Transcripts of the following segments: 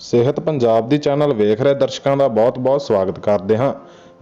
ਸਿਹਤ ਪੰਜਾਬ ਦੀ ਚੈਨਲ ਵੇਖ ਰਹੇ ਦਰਸ਼ਕਾਂ ਦਾ ਬਹੁਤ-ਬਹੁਤ ਸਵਾਗਤ ਕਰਦੇ ਹਾਂ।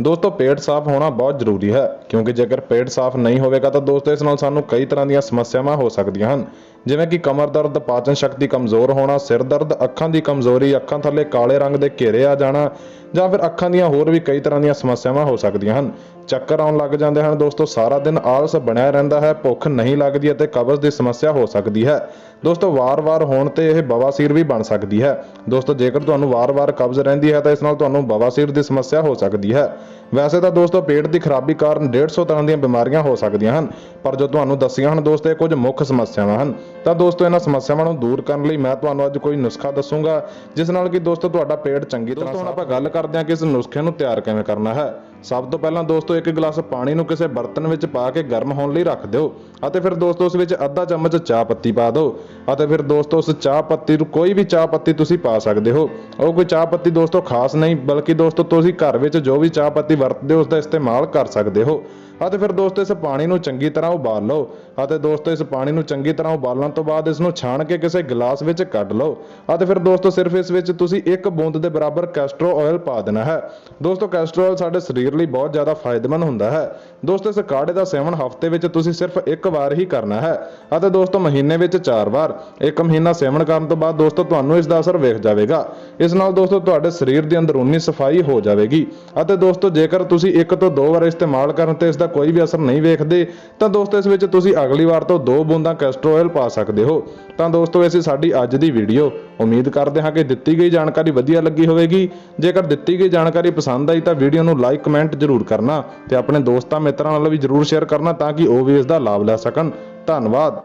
ਦੋਸਤੋ, ਪੇਟ ਸਾਫ਼ ਹੋਣਾ ਬਹੁਤ ਜ਼ਰੂਰੀ ਹੈ, ਕਿਉਂਕਿ ਜੇਕਰ ਪੇਟ ਸਾਫ਼ ਨਹੀਂ ਹੋਵੇਗਾ ਤਾਂ ਦੋਸਤੋ, ਇਸ ਨਾਲ ਸਾਨੂੰ ਕਈ ਤਰ੍ਹਾਂ ਦੀਆਂ ਸਮੱਸਿਆਵਾਂ ਹੋ ਸਕਦੀਆਂ ਹਨ। ਜਿਵੇਂ ਕਿ ਕਮਰ ਦਰਦ, ਪਾਚਨ ਸ਼ਕਤੀ ਕਮਜ਼ੋਰ ਹੋਣਾ, ਸਿਰ ਦਰਦ, ਅੱਖਾਂ ਦੀ ਕਮਜ਼ੋਰੀ, ਅੱਖਾਂ ਥੱਲੇ ਕਾਲੇ ਰੰਗ ਦੇ ਘੇਰੇ ਆ ਜਾਣਾ ਜਾਂ ਫਿਰ ਅੱਖਾਂ ਦੀਆਂ ਹੋਰ ਵੀ ਕਈ ਤਰ੍ਹਾਂ ਦੀਆਂ ਸਮੱਸਿਆਵਾਂ ਹੋ ਸਕਦੀਆਂ ਹਨ। ਚੱਕਰ ਆਉਣ ਲੱਗ ਜਾਂਦੇ ਹਨ। ਦੋਸਤੋ, ਸਾਰਾ ਦਿਨ ਆਲਸ ਬਣਿਆ ਰਹਿੰਦਾ ਹੈ, ਭੁੱਖ ਨਹੀਂ ਲੱਗਦੀ ਅਤੇ ਕਬਜ਼ ਦੀ ਸਮੱਸਿਆ ਹੋ ਸਕਦੀ ਹੈ। ਦੋਸਤੋ, ਵਾਰ-ਵਾਰ ਹੋਣ ਤੇ ਇਹ ਬਵਾਸੀਰ ਵੀ ਬਣ ਸਕਦੀ ਹੈ। ਦੋਸਤੋ, ਜੇਕਰ ਤੁਹਾਨੂੰ ਵਾਰ-ਵਾਰ ਕਬਜ਼ ਰਹਿੰਦੀ ਹੈ ਤਾਂ ਇਸ ਨਾਲ ਤੁਹਾਨੂੰ ਬਵਾਸੀਰ ਦੀ ਸਮੱਸਿਆ ਹੋ ਸਕਦੀ ਹੈ। ਵੈਸੇ ਤਾਂ ਦੋਸਤੋ ਪੇਟ ਦੀ ਖਰਾਬੀ ਕਾਰਨ 150 ਤਰ੍ਹਾਂ ਦੀਆਂ ਬਿਮਾਰੀਆਂ ਹੋ ਸਕਦੀਆਂ ਹਨ ਪਰ ਜੋ ਤੁਹਾਨੂੰ ਦੱਸੀਆਂ ਹਨ ਦੋਸਤੋ ਇਹ ਕੁਝ ਮੁੱਖ ਸਮੱਸਿਆਵਾਂ ਹਨ। ਤਾਂ ਦੋਸਤੋ ਇਹਨਾਂ ਸਮੱਸਿਆਵਾਂ ਨੂੰ ਦੂਰ ਕਰਨ ਲਈ ਮੈਂ ਤੁਹਾਨੂੰ ਅੱਜ ਕੋਈ ਨੁਸਖਾ ਦੱਸੂਗਾ ਜਿਸ ਨਾਲ ਕਿ ਦੋਸਤੋ ਤੁਹਾਡਾ ਪੇਟ ਚੰਗੀ ਤਰ੍ਹਾਂ ਹੁਣ ਆਪਾਂ ਗੱਲ ਕਰਦੇ ਹਾਂ ਕਿ ਇਸ ਨੁਸਖੇ ਨੂੰ ਤਿਆਰ ਕਿਵੇਂ ਕਰਨਾ ਹੈ। ਸਭ ਤੋਂ ਪਹਿਲਾਂ ਦੋਸਤੋ, ਇੱਕ ਗਲਾਸ ਪਾਣੀ ਨੂੰ ਕਿਸੇ ਬਰਤਨ ਵਿੱਚ ਪਾ ਕੇ ਗਰਮ ਹੋਣ ਲਈ ਰੱਖ ਦਿਓ ਅਤੇ ਫਿਰ ਦੋਸਤੋ, ਉਸ ਵਿੱਚ ਅੱਧਾ ਚਮਚ ਚਾਹ ਪੱਤੀ ਪਾ ਦਿਓ ਅਤੇ ਫਿਰ ਦੋਸਤੋ, ਉਸ ਚਾਹ ਪੱਤੀ ਨੂੰ ਕੋਈ ਵੀ ਚਾਹ ਪੱਤੀ ਤੁਸੀਂ ਪਾ ਸਕਦੇ ਹੋ। ਉਹ ਕੋਈ ਚਾਹ ਪੱਤੀ ਦੋਸਤੋ, ਖਾਸ ਨਹੀਂ, ਬਲਕਿ ਦੋਸਤੋ, ਤੁਸੀਂ ਘਰ ਵਿੱਚ ਜੋ ਵੀ ਚਾਹ ਪੱਤੀ ਵਰਤਦੇ ਹੋ ਉਸ ਦਾ ਇਸਤੇਮਾਲ ਕਰ ਸਕਦੇ ਹੋ। ਅਤੇ ਫਿਰ ਦੋਸਤੋ, ਇਸ ਪਾਣੀ ਨੂੰ ਚੰਗੀ ਤਰ੍ਹਾਂ ਉਬਾਲ ਲਓ ਅਤੇ ਦੋਸਤੋ, ਇਸ ਪਾਣੀ ਨੂੰ ਚੰਗੀ ਤਰ੍ਹਾਂ ਉਬਾਲਣ ਤੋਂ ਬਾਅਦ ਇਸ ਨੂੰ ਛਾਣ ਕੇ ਕਿਸੇ ਗਲਾਸ ਵਿੱਚ ਕੱਢ ਲਓ ਅਤੇ ਫਿਰ ਦੋਸਤੋ, ਸਿਰਫ ਇਸ ਵਿੱਚ ਤੁਸੀਂ ਇੱਕ ਬੂੰਦ ਦੇ ਬਰਾਬਰ ਕੈਸਟਰੋ ਆਇਲ ਪਾ ਦੇਣਾ ਹੈ। ਦੋਸਤੋ ਕੈਸਟਰੋ ਆਇਲ ਸਾਡੇ ਸਰੀਰ ਲਈ ਬਹੁਤ ਜ਼ਿਆਦਾ ਫਾਇਦੇਮੰਦ ਹੁੰਦਾ ਹੈ। ਦੋਸਤੋ, ਇਸ ਕਾੜੇ ਦਾ ਸੇਵਨ ਹਫ਼ਤੇ ਵਿੱਚ ਤੁਸੀਂ ਸਿਰਫ ਇੱਕ ਵਾਰ ਹੀ ਕਰਨਾ ਹੈ ਅਤੇ ਦੋਸਤੋ, ਮਹੀਨੇ ਵਿੱਚ ਚਾਰ ਵਾਰ। ਇੱਕ ਮਹੀਨਾ ਸੇਵਨ ਕਰਨ ਤੋਂ ਬਾਅਦ ਦੋਸਤੋ, ਤੁਹਾਨੂੰ ਇਸ ਦਾ ਅਸਰ ਵੇਖ ਜਾਵੇਗਾ। ਇਸ ਨਾਲ ਦੋਸਤੋ, ਤੁਹਾਡੇ ਸਰੀਰ ਦੀ ਅੰਦਰੂਨੀ ਸਫ਼ਾਈ ਹੋ ਜਾਵੇਗੀ ਅਤੇ ਦੋਸਤੋ, ਜੇਕਰ ਤੁਸੀਂ ਇੱਕ ਤੋਂ ਦੋ ਵਾਰ ਇਸਤੇਮਾਲ ਕਰਨ ਤੇ ਇਸ ਦਾ ਕੋਈ ਵੀ ਅਸਰ ਨਹੀਂ ਵੇਖਦੇ, ਤਾਂ ਦੋਸਤੋ, ਇਸ ਵਿੱਚ ਤੁਸੀਂ ਅਗਲੀ ਵਾਰ ਤੋਂ ਦੋ ਬੂੰਦਾਂ ਕੈਸਟਰੋ ਆਇਲ ਪਾ ਸਕਦੇ ਹੋ। ਤਾਂ ਦੋਸਤੋ, ਇਹ ਸੀ ਸਾਡੀ ਅੱਜ ਦੀ ਵੀਡੀਓ ਉਮੀਦ ਕਰਦੇ ਹਾਂ ਕਿ ਦਿੱਤੀ ਗਈ ਜਾਣਕਾਰੀ ਵਧੀਆ ਲੱਗੀ ਹੋਵੇਗੀ। ਜੇਕਰ ਦਿੱਤੀ ਗਈ ਜਾਣਕਾਰੀ ਪਸੰਦ ਆਈ ਤਾਂ ਵੀਡੀਓ ਨੂੰ ਲਾਈਕ ਕਮੈਂਟ ਜ਼ਰੂਰ ਕਰਨਾ ਤੇ ਆਪਣੇ ਦੋਸਤਾਂ, ਮਿੱਤਰਾਂ ਨਾਲ ਵੀ ਜ਼ਰੂਰ ਸ਼ੇਅਰ ਕਰਨਾ ਤਾਂ ਕਿ ਉਹ ਵੀ ਇਸ ਦਾ ਲਾਭ ਲੈ ਸਕਣ। ਧੰਨਵਾਦ।